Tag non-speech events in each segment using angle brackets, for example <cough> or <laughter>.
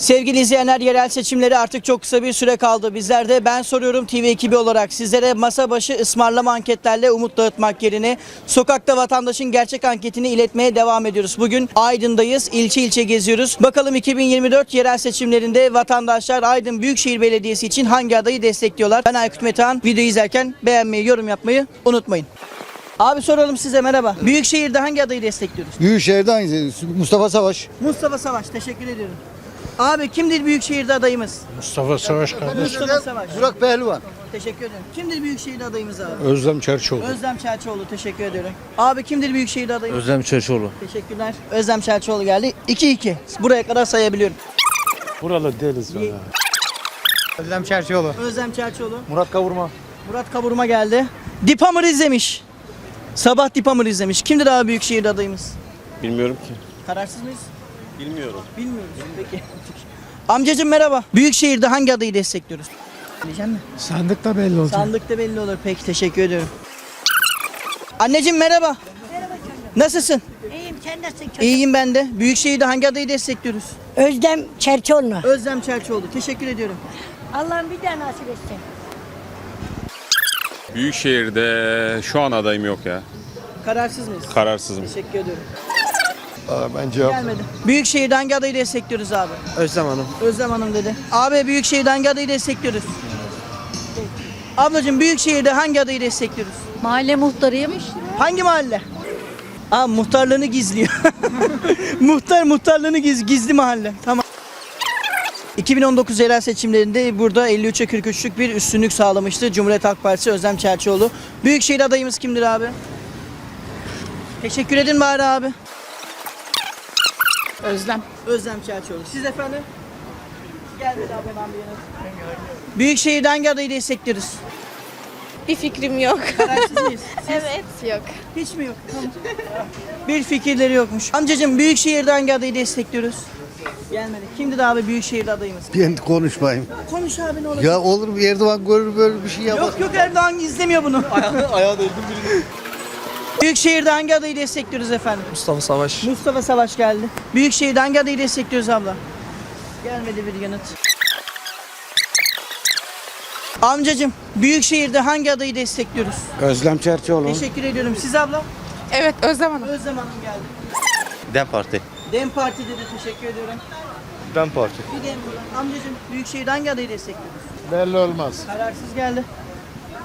Sevgili izleyenler yerel seçimleri artık çok kısa bir süre kaldı. Bizler de ben soruyorum TV ekibi olarak sizlere masa başı ısmarlama anketlerle umut dağıtmak yerine sokakta vatandaşın gerçek anketini iletmeye devam ediyoruz. Bugün Aydın'dayız. ilçe ilçe geziyoruz. Bakalım 2024 yerel seçimlerinde vatandaşlar Aydın Büyükşehir Belediyesi için hangi adayı destekliyorlar? Ben Aykut Metehan. Videoyu izlerken beğenmeyi, yorum yapmayı unutmayın. Abi soralım size merhaba. Büyükşehir'de hangi adayı destekliyoruz? Büyükşehir'de hangisi? Mustafa Savaş. Mustafa Savaş teşekkür ediyorum. Abi kimdir Büyükşehir'de adayımız? Mustafa Savaş kardeş. Mustafa Savaş. Burak Pehlivan. Teşekkür ederim. Kimdir Büyükşehir'de adayımız abi? Özlem Çerçoğlu. Özlem Çerçoğlu teşekkür ediyorum. Abi kimdir Büyükşehir'de adayımız? Özlem Çerçoğlu. Teşekkürler. Özlem Çerçoğlu geldi. 2-2. Buraya kadar sayabiliyorum. Buralı değiliz ya. Özlem Çerçioğlu. Özlem Çerçoğlu. Murat Kavurma. Murat Kavurma geldi. Dipamır izlemiş. Sabah Dipamır izlemiş. Kimdir abi Büyükşehir'de adayımız? Bilmiyorum ki. Kararsız mıyız? Bilmiyorum. Bilmiyoruz. Peki. <laughs> Amcacım merhaba. Büyükşehir'de hangi adayı destekliyoruz? Diyeceğim mi? Sandıkta belli olacak. Sandıkta belli olur. Peki teşekkür ediyorum. Anneciğim merhaba. Nasılsın? İyiyim sen nasılsın? İyiyim ben de. Büyükşehir'de hangi adayı destekliyoruz? Özlem Çerçoğlu. Özlem Çerçoğlu. Teşekkür ediyorum. Allah'ım bir daha nasip etsin. Büyükşehir'de şu an adayım yok ya. Kararsız mıyız? Kararsızım. Teşekkür ediyorum. Ben cevap Gelmedi. Büyükşehir'de hangi adayı destekliyoruz abi? Özlem Hanım. Özlem Hanım dedi. Abi Büyükşehir'de hangi adayı destekliyoruz? Ablacığım Büyükşehir'de hangi adayı destekliyoruz? Mahalle muhtarıyım. Hangi mahalle? Aa muhtarlığını gizliyor. <laughs> Muhtar muhtarlığını giz, gizli mahalle. Tamam. 2019 yerel seçimlerinde burada 53'e 43'lük bir üstünlük sağlamıştı Cumhuriyet Halk Partisi Özlem Çerçioğlu. Büyükşehir adayımız kimdir abi? Teşekkür edin bari abi. Özlem. Özlem Çerçioğlu. Siz efendim? Gelmedi abi hemen bir yana. Büyükşehir'de hangi adayı destekliyoruz? Bir fikrim yok. Kararsız mıyız? <laughs> evet. Yok. Hiç mi yok? Tamam. Bir fikirleri yokmuş. Amcacığım Büyükşehir'de hangi adayı destekliyoruz? Gelmedi. Kimdi de abi Büyükşehir'de adayımız? Ben konuşmayayım. Konuş abi ne olur. Ya olur mu Erdoğan görür böyle bir şey yapar. Yok yok Erdoğan izlemiyor bunu. Ayağı değdim Büyükşehir'de hangi adayı destekliyoruz efendim? Mustafa Savaş. Mustafa Savaş geldi. Büyükşehir'de hangi adayı destekliyoruz abla? Gelmedi bir yanıt. Amcacığım Büyükşehir'de hangi adayı destekliyoruz? Özlem Çerçoğlu. Teşekkür ediyorum. Siz abla? Evet Özlem Hanım. Özlem Hanım geldi. Dem Parti. Dem Parti dedi teşekkür ediyorum. Dem Parti. Bir dem Amcacığım Büyükşehir'de hangi adayı destekliyoruz? Belli olmaz. Kararsız geldi.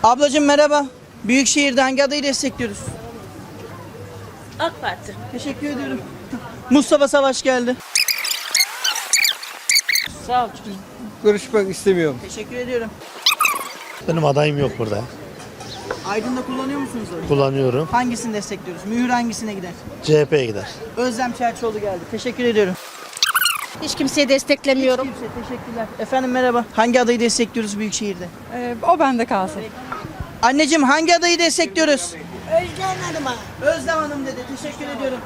Ablacığım merhaba. Büyükşehir'de hangi adayı destekliyoruz? AK Parti. Teşekkür ediyorum. Mustafa Savaş geldi. Sağ ol. Görüşmek istemiyorum. Teşekkür ediyorum. Benim adayım yok burada. Aydın'da kullanıyor musunuz oyu? Kullanıyorum. Hangisini destekliyoruz? Mühür hangisine gider? CHP'ye gider. Özlem Çerçoğlu geldi. Teşekkür ediyorum. Hiç kimseyi desteklemiyorum. Kimse teşekkürler. Efendim merhaba. Hangi adayı destekliyoruz Büyükşehir'de? Ee, o bende kalsın. Anneciğim hangi adayı destekliyoruz? Özlem Hanım'a. Özlem Hanım dedi. Teşekkür ediyorum.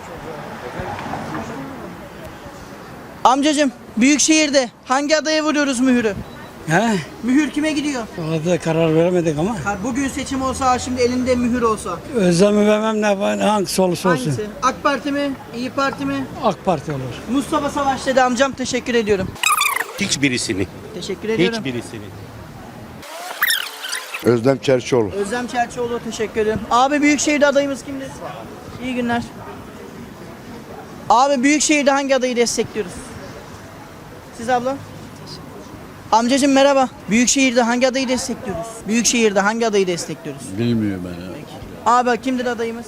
Amcacığım Büyükşehir'de hangi adaya vuruyoruz mühürü? He, Mühür kime gidiyor? orada karar veremedik ama Ha, Bugün seçim olsa şimdi elinde mühür olsa. özlemi vermem ne var, hangisi olursa olsun. Hangisi? AK Parti mi? İyi Parti mi? AK Parti olur. Mustafa Savaş dedi amcam teşekkür ediyorum. Hiçbirisini. Teşekkür ediyorum. Hiçbirisini. Özlem Çerçioğlu. Özlem Çerçioğlu teşekkür ederim. Abi Büyükşehir'de adayımız kimdir? İyi günler. Abi Büyükşehir'de hangi adayı destekliyoruz? Siz abla? Amcacığım merhaba. Büyükşehir'de hangi adayı destekliyoruz? Büyükşehir'de hangi adayı destekliyoruz? Bilmiyorum ben ya. Abi kimdir adayımız?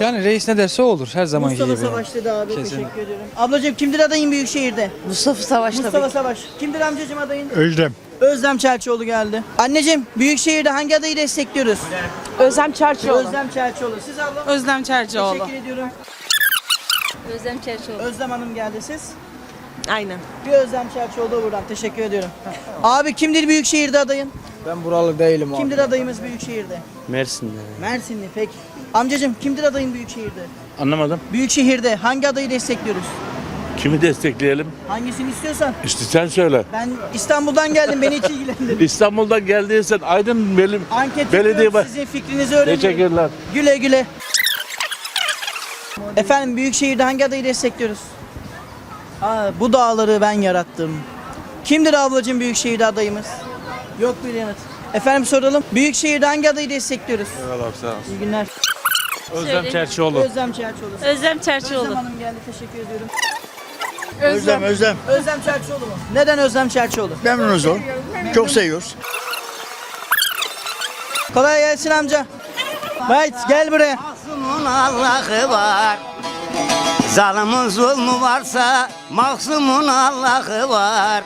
Yani reis ne derse olur her zaman Mustafa gibi. Savaş dedi abi. Kesin. Teşekkür ediyorum. Ablacığım kimdir adayın Büyükşehir'de? Mustafa Savaş Mustafa Savaş. Kimdir amcacığım adayın? Özlem. Özlem Çerçioğlu geldi. Anneciğim Büyükşehir'de hangi adayı destekliyoruz? Özlem Çerçioğlu. Özlem Çerçioğlu. Siz abla? Özlem Çerçioğlu. Teşekkür ediyorum. Özlem Çerçioğlu. Özlem Hanım geldi siz. Aynen. Bir Özlem Çerçioğlu da buradan. Teşekkür ediyorum. <laughs> Abi kimdir Büyükşehir'de adayın? Ben buralı değilim abi. Kimdir adayımız Büyükşehir'de? Mersin'de. Mersinli pek. Amcacığım kimdir adayın Büyükşehir'de? Anlamadım. Büyükşehir'de hangi adayı destekliyoruz? Kimi destekleyelim? Hangisini istiyorsan. İşte sen söyle. Ben İstanbul'dan geldim beni hiç ilgilendirmiyor. <laughs> İstanbul'dan geldiysen Aydın benim Anket belediye baş... sizin fikrinizi öğreniyorum. Teşekkürler. Güle güle. Efendim Büyükşehir'de hangi adayı destekliyoruz? Aa, bu dağları ben yarattım. Kimdir ablacığım Büyükşehir'de adayımız? Yok bir yanıt. Efendim soralım. Büyükşehir'de hangi adayı destekliyoruz? İyi günler. Özlem Çerçioğlu. Özlem Çerçoğlu. Özlem Özlem Hanım geldi. Teşekkür ediyorum. Özlem, Özlem. Özlem Çerçoğlu mu? Neden Özlem Çerçoğlu? Memnunuz o. Çok seviyoruz. Kolay gelsin amca. Bayt gel buraya. Allah'ı var. Zalimin zulmü varsa mahsumun Allah'ı var.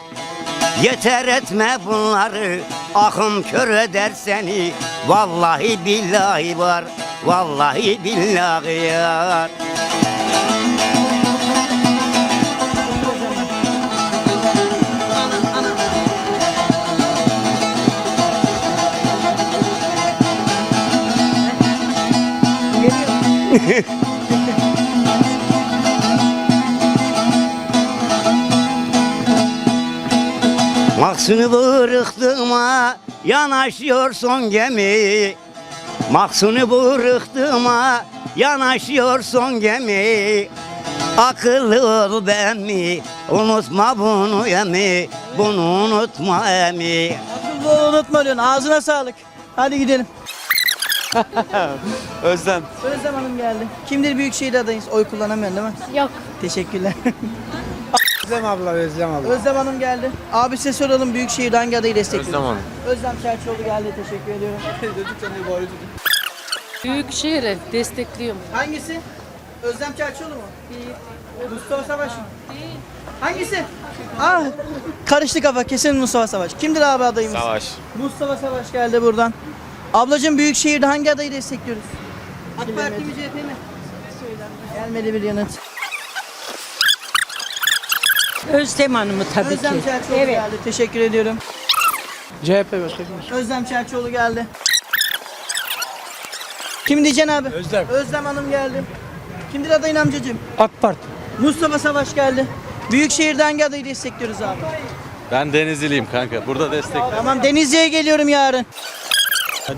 Yeter etme bunları, akım kör eder seni. Vallahi billahi var, vallahi billahi yar. <laughs> Mahsunu bıraktığıma yanaşıyor son gemi. Mahsunu bıraktığıma yanaşıyor son gemi. Akıllı ol ben mi? Unutma bunu emi. Bunu unutma emi. Akıllı unutma diyorsun. Ağzına sağlık. Hadi gidelim. <laughs> Özlem. Özlem Hanım geldi. Kimdir Büyükşehir adayınız? Oy kullanamıyorsun değil mi? Yok. Teşekkürler. <laughs> Özlem abla, Özlem abla. Özlem Hanım geldi. Abi size soralım Büyükşehir'de hangi adayı destekliyorsunuz? Özlem Hanım. Özlem Çerçoğlu geldi. Teşekkür ediyorum. <laughs> Büyükşehir'i destekliyorum. Hangisi? Özlem Çerçoğlu mu? Değil. Mustafa Savaş mı? Değil. Hangisi? Ah, karıştı kafa. Kesin Mustafa Savaş. Kimdir abi adayımız? Savaş. Mustafa Savaş geldi buradan. Ablacığım Büyükşehir'de hangi adayı destekliyoruz? AK Parti mi CHP mi? Gelmedi bir yanıt. Özlem Hanım'ı tabii Özlem ki. Çerçoğlu Evet. geldi. Teşekkür ediyorum. CHP başkanım. Özlem Çerçoğlu geldi. Kim diyeceksin abi? Özlem. Özlem Hanım geldi. Kimdir adayın amcacığım? AK Parti. Mustafa Savaş geldi. Büyükşehir'de hangi adayı destekliyoruz abi? Ben Denizliliyim kanka. Burada destek. Tamam Denizli'ye geliyorum yarın.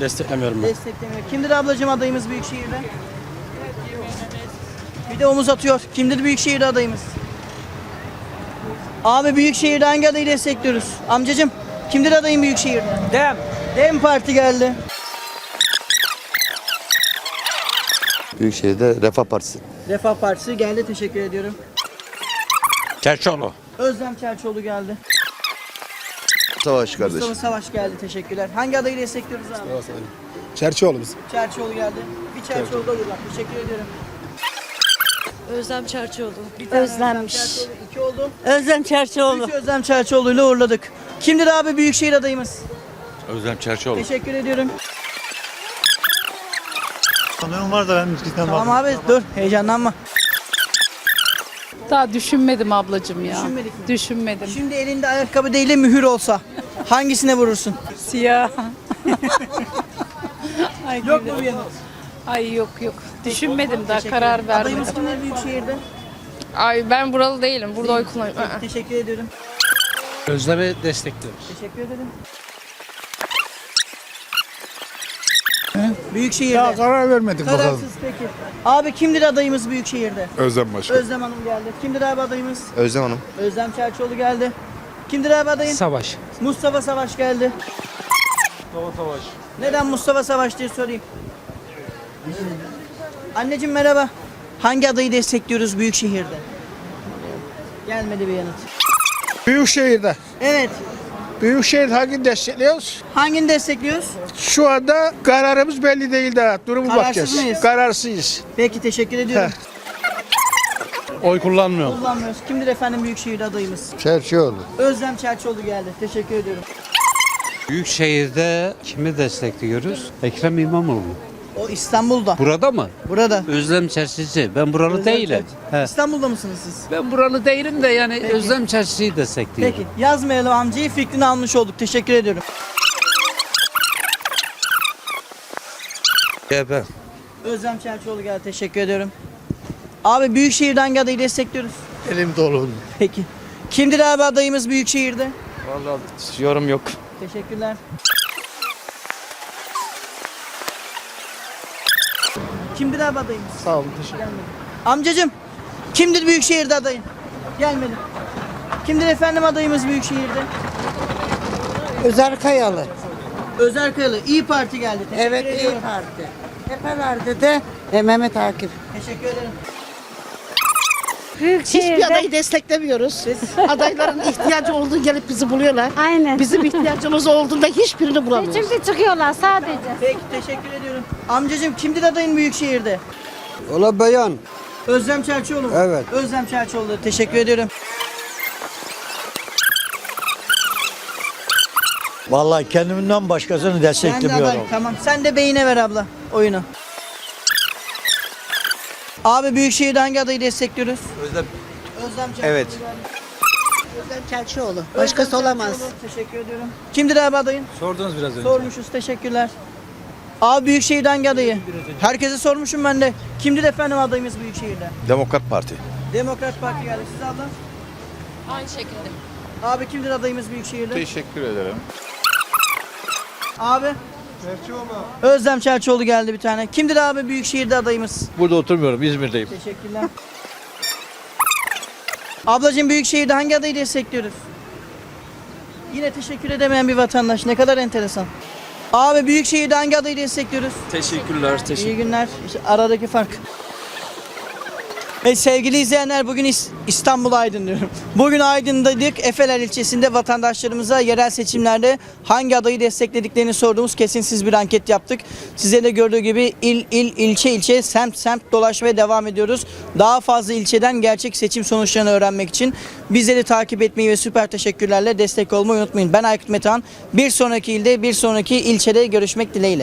Desteklemiyorum Desteklemiyor. Kimdir ablacığım adayımız Büyükşehir'de? Bir de omuz atıyor. Kimdir Büyükşehir'de adayımız? Abi Büyükşehir'de hangi adayı destekliyoruz? Amcacığım kimdir adayın Büyükşehir'de? Dem. Dem Parti geldi. Büyükşehir'de Refah Partisi. Refah Partisi geldi. Teşekkür ediyorum. Çerçioğlu. Özlem Çerçoğlu geldi. Savaş kardeş. Mustafa Savaş geldi. Teşekkürler. Hangi adayı destekliyoruz abi? Çerçioğlu biz. Çerçoğlu geldi. Bir Çerçoğlu da burada. Teşekkür ediyorum. Özlem Çerçioğlu. Bir tane Özlemmiş. Özlem Çerçoğlu. İki oldu. Özlem Çerçioğlu. Üç Özlem Çerçoğlu ile uğurladık. Kimdir abi Büyükşehir adayımız? Özlem Çerçioğlu. Teşekkür ediyorum. Sanırım var da ben müzikten Tamam abi dur heyecanlanma. Daha düşünmedim ablacığım ya. Düşünmedik mi? Düşünmedim. Şimdi elinde ayakkabı değil de mühür olsa hangisine vurursun? Siyah. <laughs> Ay, Yok mu bir yanıt? Ay yok yok. Düşünmedim daha karar vermedim. Adayımız kimdir Büyükşehir'de? Ay ben buralı değilim. Burada oy kullanıyorum. Teşekkür ediyorum. Özlem'i destekliyoruz. Teşekkür ederim. Büyükşehir'de. karar vermedik Kararsız peki. Abi kimdir adayımız Büyükşehir'de? Özlem Başkan. Özlem Hanım geldi. Kimdir abi adayımız? Özlem Hanım. Özlem Çerçoğlu geldi. Kimdir abi adayın? Savaş. Mustafa Savaş geldi. Mustafa Savaş. Neden Mustafa Savaş diye sorayım. Anneciğim merhaba. Hangi adayı destekliyoruz Büyükşehir'de? Gelmedi bir yanıt. Büyükşehir'de. Evet. Büyükşehir hangi destekliyoruz? Hangini destekliyoruz? Şu anda kararımız belli değil daha. Durumu Kararsız bakacağız. mıyız? Kararsızız. Peki teşekkür ediyorum. Oy kullanmıyorum. Kullanmıyoruz. Kimdir efendim Büyükşehir'de adayımız? Çerçioğlu. Özlem Çerçoğlu geldi. Teşekkür ediyorum. Büyükşehir'de kimi destekliyoruz? Ekrem İmamoğlu. O İstanbul'da. Burada mı? Burada. Özlem Çarşısı. Ben buralı Özlem değilim. He. İstanbul'da mısınız siz? Ben buralı değilim de yani Peki. Özlem Çarşısı'yı destekliyorum. Peki. Yazmayalım amcayı fikrini almış olduk. Teşekkür ediyorum. CHP. Özlem Çerçoğlu geldi. Teşekkür ediyorum. Abi Büyükşehir'de hangi adayı destekliyoruz? Elim dolu. Peki. Kimdir abi adayımız Büyükşehir'de? Vallahi yorum yok. Teşekkürler. Kimdir abi adayımız? Sağ olun. Teşekkür Gelmedi. Amcacım, kimdir Büyükşehir'de adayın? Gelmedi. Kimdir efendim adayımız Büyükşehir'de? Özer Kayalı. Özer Kayalı. İyi Parti geldi. Teşekkür Evet iyi ediyorum. Parti. Epelerde de e, Mehmet Akif. Teşekkür ederim. Hiçbir adayı desteklemiyoruz. Adayların <laughs> ihtiyacı olduğu gelip bizi buluyorlar. Aynen. Bizim ihtiyacımız olduğunda hiçbirini bulamıyoruz. Çünkü çıkıyorlar sadece. Peki teşekkür ediyorum. Amcacığım kimdir adayın Büyükşehir'de? Ola beyan. Özlem Çerçioğlu mu? Evet. Özlem Çerçioğlu. Teşekkür ediyorum. Vallahi kendimden başkasını Ben de aday. Tamam. Sen de beyine ver abla oyunu. Abi Büyükşehir'de hangi adayı destekliyoruz? Özlem. Özlem Çerçioğlu. Evet. Özlem Çerçioğlu. Başkası olamaz. Teşekkür ediyorum. Kimdir abi adayın? Sordunuz biraz önce. Sormuşuz. Teşekkürler. Abi Büyükşehir'de hangi adayı? Herkese sormuşum ben de. Kimdir efendim adayımız Büyükşehir'de? Demokrat Parti. Demokrat Parti geldi. Siz abla? Aynı şekilde. Abi kimdir adayımız Büyükşehir'de? Teşekkür ederim. Abi? Özlem Çerçioğlu geldi bir tane. Kimdir abi Büyükşehir'de adayımız? Burada oturmuyorum İzmir'deyim. Teşekkürler. Ablacığım Büyükşehir'de hangi adayı destekliyoruz? Yine teşekkür edemeyen bir vatandaş. Ne kadar enteresan. Abi Büyükşehir'de hangi adayı destekliyoruz? Teşekkürler. İyi günler. İşte aradaki fark. Evet sevgili izleyenler bugün İs- İstanbul Aydın diyorum. Bugün Aydın'daydık. Efeler ilçesinde vatandaşlarımıza yerel seçimlerde hangi adayı desteklediklerini sorduğumuz kesinsiz bir anket yaptık. Size de gördüğü gibi il il ilçe ilçe semt semt dolaşmaya devam ediyoruz. Daha fazla ilçeden gerçek seçim sonuçlarını öğrenmek için bizleri takip etmeyi ve süper teşekkürlerle destek olmayı unutmayın. Ben Aykut Metehan. Bir sonraki ilde bir sonraki ilçede görüşmek dileğiyle.